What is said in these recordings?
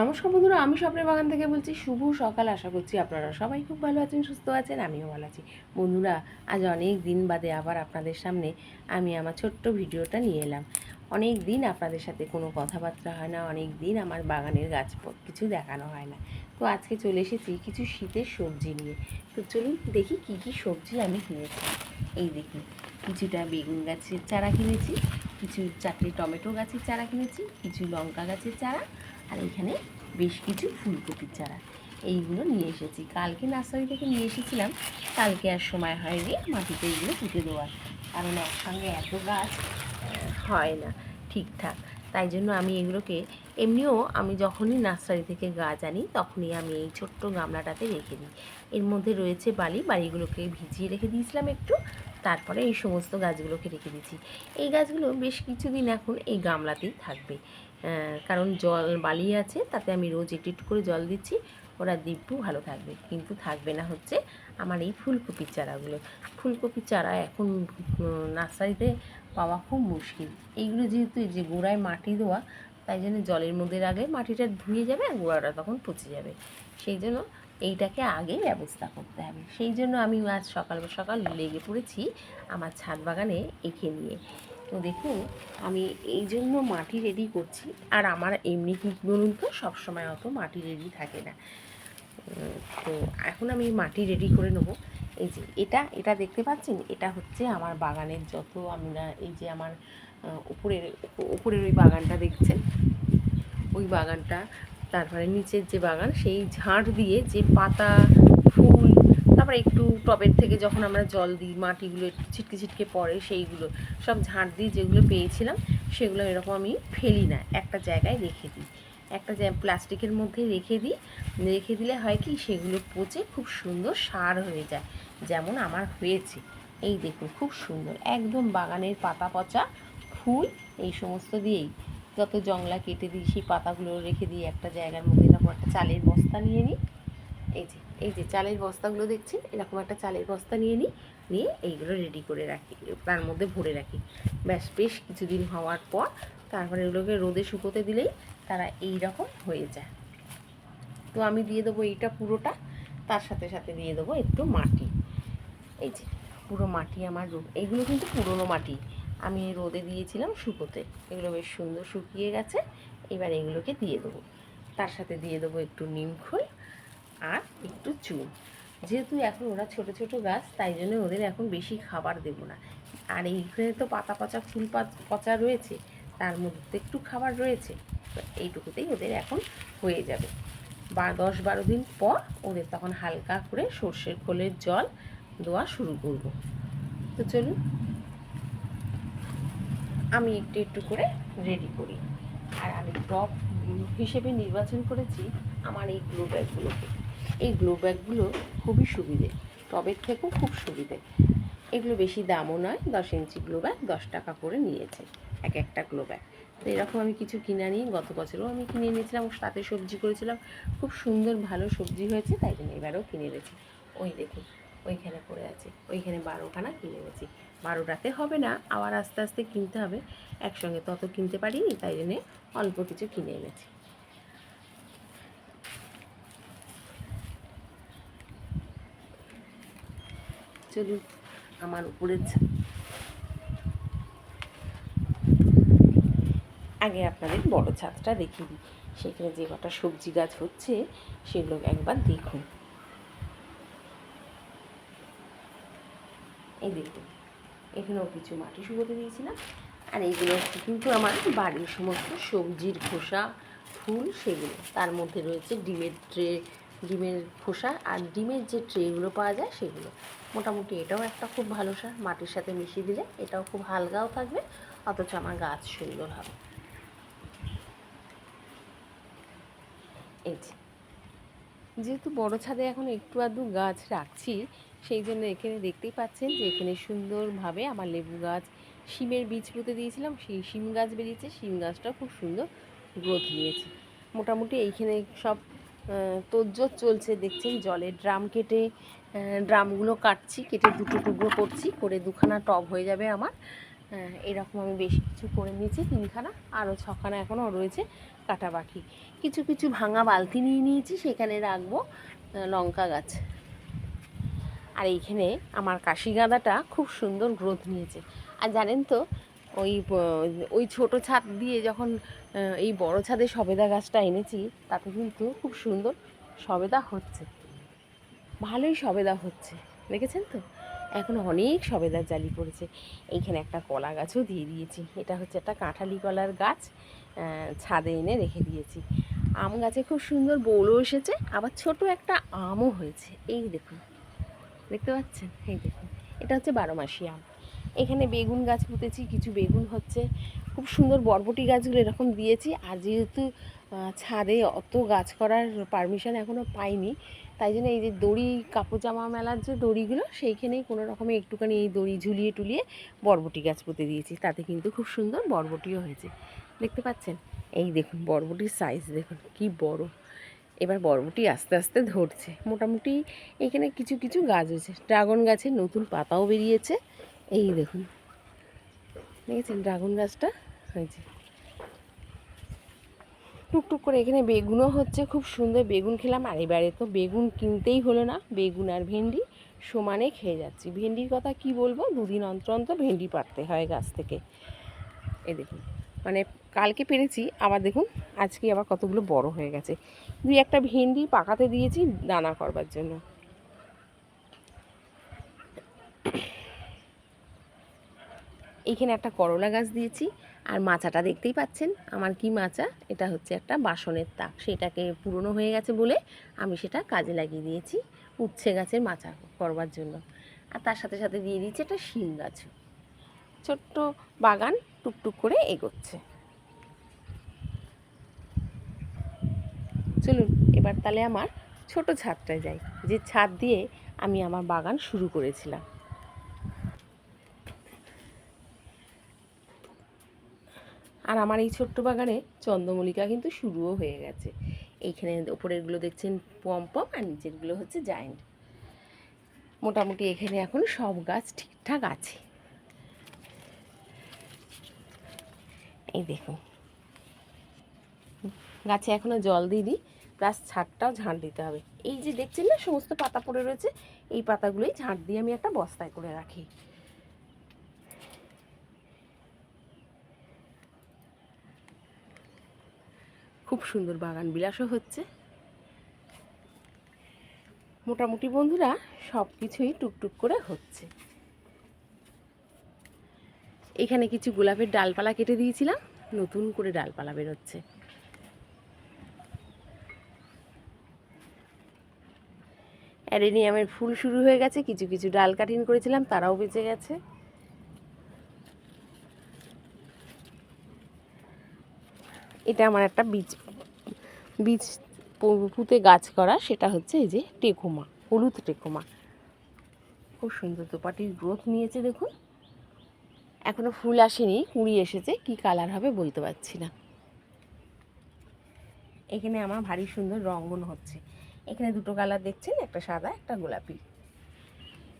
নমস্কার বন্ধুরা, আমি স্বপ্নের বাগান থেকে বলছি, শুভ সকাল। আশা করছি আপনারা সবাই খুব ভালো আছেন, সুস্থ আছেন, আমিও ভালো আছি। বন্ধুরা, আজ অনেক দিন বাদে আবার আপনাদের সামনে আমি আমার ছোট্ট ভিডিওটা নিয়ে এলাম। অনেক দিন আপনাদের সাথে কোনো কথাবার্তা হয় না, অনেক দিন আমার বাগানের গাছ কিছু দেখানো হয় না। তো আজকে চলে এসেছি কিছু শীতের সবজি নিয়ে। তো চলুন দেখি কি কি সবজি আমি কিনেছি। এই দেখি কিছুটা বেগুন গাছের চারা কিনেছি, কিছু চারটে টমেটো গাছের চারা কিনেছি, কিছু লঙ্কা গাছের চারা আর এখানে বেশ কিছু ফুলকপির চারা। এইগুলো নিয়ে এসেছি। কালকে নার্সারি থেকে নিয়ে এসেছিলাম। কালকে আর সময় হয়নি মাটিতে এইগুলো পুঁতে দেওয়ার। কারণ একসঙ্গে এত গাছ হয় না ঠিকঠাক। তাই জন্য আমি এগুলোকে, এমনিও আমি যখনই নার্সারি থেকে গাছ আনি, তখনই আমি এই ছোট্ট গামলাটাতে রেখে দিই। এর মধ্যে রয়েছে বালি। বালিগুলোকে ভিজিয়ে রেখে দিয়েছিলাম একটু। তারপরে এই সমস্ত গাছগুলোকে রেখে দিয়েছি। এই গাছগুলো বেশ কিছুদিন এখন এই গামলাতেই থাকবে। কারণ জল বালি আছে, তাতে আমি রোজ একটু একটু করে জল দিচ্ছি, ওরা দিব্যু ভালো থাকবে। কিন্তু থাকবে না হচ্ছে আমার এই ফুলকপির চারাগুলো। ফুলকপির চারা এখন নার্সারিতে পাওয়া খুব মুশকিল। এইগুলো যেহেতু যে গোড়ায় মাটি দেওয়া, তাই জন্য জলের মধ্যে রাখলে মাটিটা ধুয়ে যাবে আর গোড়াটা তখন পচে যাবে। সেই জন্য এইটাকে আগে ব্যবস্থা করতে হবে। সেই জন্য আমি আজ সকাল সকাল লেগে পড়েছি আমার ছাদ বাগানে এঁকে নিয়ে। তো দেখুন, আমি এই জন্য মাটি রেডি করছি। আর আমার এমনি কি বলুন তো, সবসময় অত মাটি রেডি থাকে না। তো এখন আমি মাটি রেডি করে নেব। এই যে এটা এটা দেখতে পাচ্ছেন? এটা হচ্ছে আমার বাগানের যত আমরা এই যে আমার উপরের উপরের ওই বাগানটা দেখছেন? ওই বাগানটা তারপরে নিচের যে বাগান, সেই ঝাঁট দিয়ে যে পাতা, ফুল, তারপরে একটু টবের থেকে যখন আমরা জল দিই, মাটিগুলো একটু ছিটকে ছিটকে পড়ে, সেইগুলো সব ঝাঁট দিয়ে যেগুলো পেয়েছিলাম, সেগুলো এরকম আমি ফেলি না, একটা জায়গায় রেখে দিই। একটা প্লাস্টিকের মধ্যে রেখে দিই, রেখে দিলে হয় কি, সেগুলো পচে খুব সুন্দর সার হয়ে যায়, যেমন আমার হয়েছে। এই দেখুন, খুব সুন্দর, একদম বাগানের পাতা পচা ফুল, এই সমস্ত দিয়েই। যত জংলা কেটে দিই, সেই পাতাগুলো রেখে দিই একটা জায়গার মধ্যে, এরকম একটা চালের বস্তা নিয়ে নিই। এই যে এই যে চালের বস্তাগুলো দেখছেন? এরকম একটা চালের বস্তা নিয়ে নিই, নিয়ে এইগুলো রেডি করে রাখি, তার মধ্যে ভরে রাখি। ব্যাস, বেশ কিছুদিন হওয়ার পর তারপরে এগুলোকে রোদে শুকোতে দিলেই তারা এই রকম হয়ে যায়। তো আমি দিয়ে দেবো এইটা পুরোটা, তার সাথে সাথে দিয়ে দেবো একটু মাটি। এই যে, পুরো মাটি আমার রো- এইগুলো কিন্তু পুরনো মাটি। আমি রোদে দিয়েছিলাম শুকোতে। এগুলো বেশ সুন্দর শুকিয়ে গেছে। এবার এগুলোকে দিয়ে দেবো। তার সাথে দিয়ে দেবো একটু নিমখোল আর একটু চুন। যেহেতু এখন ওরা ছোট ছোট গাছ, তাই জন্য ওদের এখন বেশি খাবার দেবো না। আর এইখানে তো পাতা পচা, ফুল পচা রয়েছে, তার মধ্যে একটু খাবার রয়েছে। এইটুকুতেই ওদের এখন হয়ে যাবে। বা, দশ বারো দিন পর ওদের তখন হালকা করে সর্ষের খোলের জল দেওয়া শুরু করব। তো চলুন আমি একটু একটু করে রেডি করি। আর আমি টপ হিসেবে নির্বাচন করেছি আমার এই গ্লো ব্যাগগুলোকে এই গ্লো ব্যাগগুলো খুবই সুবিধে। টবের থেকেও খুব সুবিধে। এগুলো বেশি দামও নয়, দশ ইঞ্চি গ্লো ব্যাগ দশ টাকা করে নিয়েছে এক একটা গ্লো ব্যাগ তো এরকম আমি কিছু কিনে নিই গত বছরও আমি কিনে নিয়েছিলাম সাথে সবজি করেছিলাম। খুব সুন্দর ভালো সবজি হয়েছে, তাই জন্য এবারেও কিনে এনেছি। ওই দেখুন। ওইখানে পড়ে আছে। ওইখানে বারোখানা কিনে এনেছি। বারোটাতে হবে না, আবার আস্তে আস্তে কিনতে হবে। একসঙ্গে তত কিনতে পারিনি, তাই জন্যে অল্প কিছু কিনে এনেছি। চলুন, আমার উপরের আগে আপনাদের বড় ছাদটা দেখিয়ে দিই। সেখানে যে কটা সবজি গাছ হচ্ছে সেগুলো একবার দেখুন। এই দেখুন এখানেও কিছু মাটি শুকোতে দিয়েছিলাম। আর এইগুলো হচ্ছে কিন্তু আমার বাড়ির সমস্ত সবজির খোসা, ফুল সেগুলো। তার মধ্যে রয়েছে ডিমের ট্রে, ডিমের খোসা আর ডিমের যে ট্রেগুলো পাওয়া যায় সেগুলো। মোটামুটি এটাও একটা খুব ভালো সার। মাটির সাথে মিশিয়ে দিলে এটাও খুব হালকাও থাকবে, অথচ আমার গাছ সুন্দর হবে। এই যেহেতু বড় ছাদে এখন একটু আধটু গাছ রাখছি সেই জন্য এখানে দেখতেই পাচ্ছেন যে এখানে সুন্দরভাবে আমার লেবু গাছ শিমের বীজ পুঁতে দিয়েছিলাম। সেই শিম গাছ বেরিয়েছে শিম গাছটা খুব সুন্দর গ্রোথ নিয়েছে। মোটামুটি এইখানে সব আহ, চলছে দেখছেন জলের ড্রাম কেটে ড্রামগুলো কাটছি কেটে দুটো টুকরো করছি করে দুখানা টব হয়ে যাবে আমার। এরকম আমি বেশি কিছু করে নিয়েছি তিনখানা আরও ছখানা এখনও রয়েছে কাটা বাকি কিছু কিছু ভাঙা বালতি নিয়ে নিয়েছি সেখানে রাখব লঙ্কা গাছ। আর এইখানে আমার কাশি গাঁদাটা খুব সুন্দর গ্রোথ নিয়েছে। আর জানেন তো, ওই ওই ছোট ছাদ দিয়ে যখন এই বড় ছাদে সবেদা গাছটা এনেছি, তাতে কিন্তু খুব সুন্দর সবেদা হচ্ছে। ভালোই সবেদা হচ্ছে, দেখেছেন তো? এখন অনেক সবেদার জালি পড়েছে। এইখানে একটা কলা গাছও দিয়ে দিয়েছি। এটা হচ্ছে একটা কাঁঠালি কলার গাছ ছাদে এনে রেখে দিয়েছি। আম গাছে খুব সুন্দর বৌলও এসেছে, আবার ছোট একটা আমও হয়েছে। এই দেখুন। দেখতে পাচ্ছেন? এই দেখুন। এটা হচ্ছে বারো মাসি আম। এখানে বেগুন গাছ পুঁতেছি, কিছু বেগুন হচ্ছে। খুব সুন্দর বরবটি গাছগুলো এরকম দিয়েছি। আর যেহেতু ছাদে অত গাছ করার পারমিশন এখনও পাইনি, তাই জন্য এই যে দড়ি, কাপড় জামা মেলার যে দড়িগুলো, সেইখানেই কোনো রকমে একটুখানি এই দড়ি ঝুলিয়ে টুলিয়ে বরবটি গাছ পুঁতে দিয়েছি। তাতে কিন্তু খুব সুন্দর বরবটিও হয়েছে। দেখতে পাচ্ছেন? এই দেখুন, বরবটির সাইজ দেখুন, কি বড়। এবার বরবটি আস্তে আস্তে ধরছে। মোটামুটি এখানে কিছু কিছু গাছ হয়েছে ড্রাগন গাছের নতুন পাতাও বেরিয়েছে। এই দেখুন। দেখেছেন ড্রাগন গাছটা? হয়েছে টুকটুক করে এখানে বেগুনও হচ্ছে। খুব সুন্দর বেগুন খেলাম। আর এবারে তো বেগুন কিনতেই হলো না। বেগুন আর ভেন্ডি সমানে খেয়ে যাচ্ছি। ভেন্ডির কথা কি বলব? দুদিন অন্তর অন্তর ভেন্ডি পাড়তে হয় গাছ থেকে। এ দেখুন। মানে কালকে পেরেছি, আবার দেখুন আজকে আবার কতগুলো বড় হয়ে গেছে। দুই একটা ভেন্ডি পাকাতে দিয়েছি দানা করবার জন্য। এইখানে একটা করলা গাছ দিয়েছি, আর মাচাটা দেখতেই পাচ্ছেন, আমার কি মাচা এটা হচ্ছে একটা বাসনের তাক। সেটাকে পুরনো হয়ে গেছে বলে আমি সেটা কাজে লাগিয়ে দিয়েছি উচ্ছে গাছের মাচা করবার জন্য। আর তার সাথে সাথে দিয়ে দিয়েছি একটা শিম গাছ। ছোট্ট বাগান টুকটুক করে এগোচ্ছে। চলুন, এবার তাহলে আমার ছোট ছাদটায় যাই, যে ছাদ দিয়ে আমি আমার বাগান শুরু করেছিলাম। আর আমার এই ছোট্ট বাগানে চন্দ্রমল্লিকা কিন্তু শুরুও হয়ে গেছে। এইখানে ওপরেরগুলো দেখছেন পম্পম আর নিচেরগুলো হচ্ছে জায়েন্ট মোটামুটি এখানে এখন সব গাছ ঠিকঠাক আছে। এই দেখুন গাছে এখনও জল দিইনি। প্লাস ছাদটাও ঝাঁট দিতে হবে। এই যে দেখছেন না, সমস্ত পাতা পড়ে রয়েছে। এই পাতাগুলোই ঝাঁট দিয়ে আমি একটা বস্তায় করে রাখি। খুব সুন্দর বাগান বিলাসও হচ্ছে। মোটামুটি বন্ধুরা সব কিছুই টুকটুক করে হচ্ছে। এখানে কিছু গোলাপের ডালপালা কেটে দিয়েছিলাম। নতুন করে ডালপালা বেরোচ্ছে। অ্যাডেনিয়ামের ফুল শুরু হয়ে গেছে, কিছু কিছু ডাল কাটিং করেছিলাম, তারাও বেঁচে গেছে। এটা আমার একটা বীজ বীজ পুঁতে গাছ করা, সেটা হচ্ছে এই যে টেকুমা, হলুদ টেকুমা। খুব সুন্দর দোপাটির গ্রোথ নিয়েছে, দেখুন। এখনও ফুল আসেনি, কুড়ি এসেছে, কি কালার হবে বলতে পারছি না। এখানে আমার ভারী সুন্দর রঙ্গন হচ্ছে। এখানে দুটো কালার দেখছেন, একটা সাদা, একটা গোলাপি।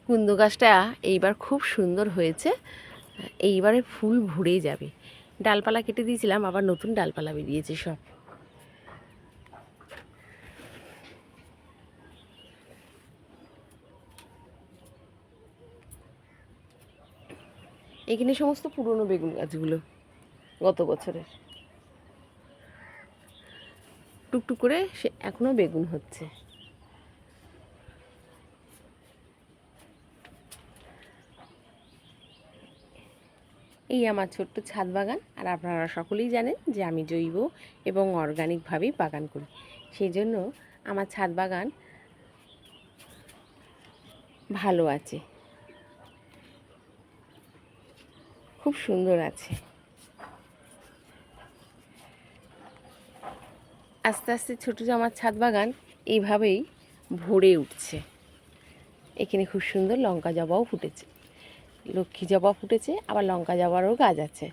কুন্দ গাছটা এইবার খুব সুন্দর হয়েছে। এইবারে ফুল ভরে যাবে। ডালপালা কেটে দিয়েছিলাম, আবার নতুন ডালপালা বেরিয়েছে সব। এখানে সমস্ত পুরনো বেগুন গাছগুলো গত বছরের। টুকটুক করে সে এখনও বেগুন হচ্ছে। এই আমার ছোট্ট ছাদ বাগান, আর আপনারা সকলেই জানেন যে আমি জৈব এবং অর্গানিকভাবেই বাগান করি। সেই জন্য আমার ছাদ বাগান ভালো আছে। খুব সুন্দর আছে। আস্তে আস্তে ছোটো যে আমার ছাদ বাগান, এইভাবেই ভরে উঠছে। এখানে খুব সুন্দর লঙ্কা জবাও ফুটেছে। লক্ষ্মী জবা ফুটেছে, আবার লঙ্কা জবারও গাছ আছে।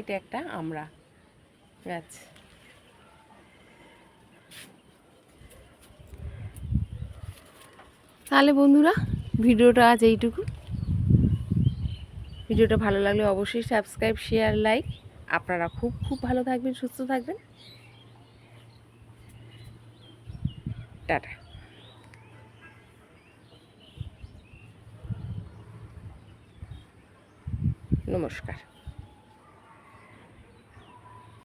এটা একটা আমরা গাছ। তাহলে বন্ধুরা, ভিডিওটা আজ এইটুকু। ভিডিওটা ভালো লাগলে অবশ্যই সাবস্ক্রাইব, শেয়ার, লাইক। আপনারা খুব খুব ভালো থাকবেন, সুস্থ থাকবেন। টাটা। নমস্কার।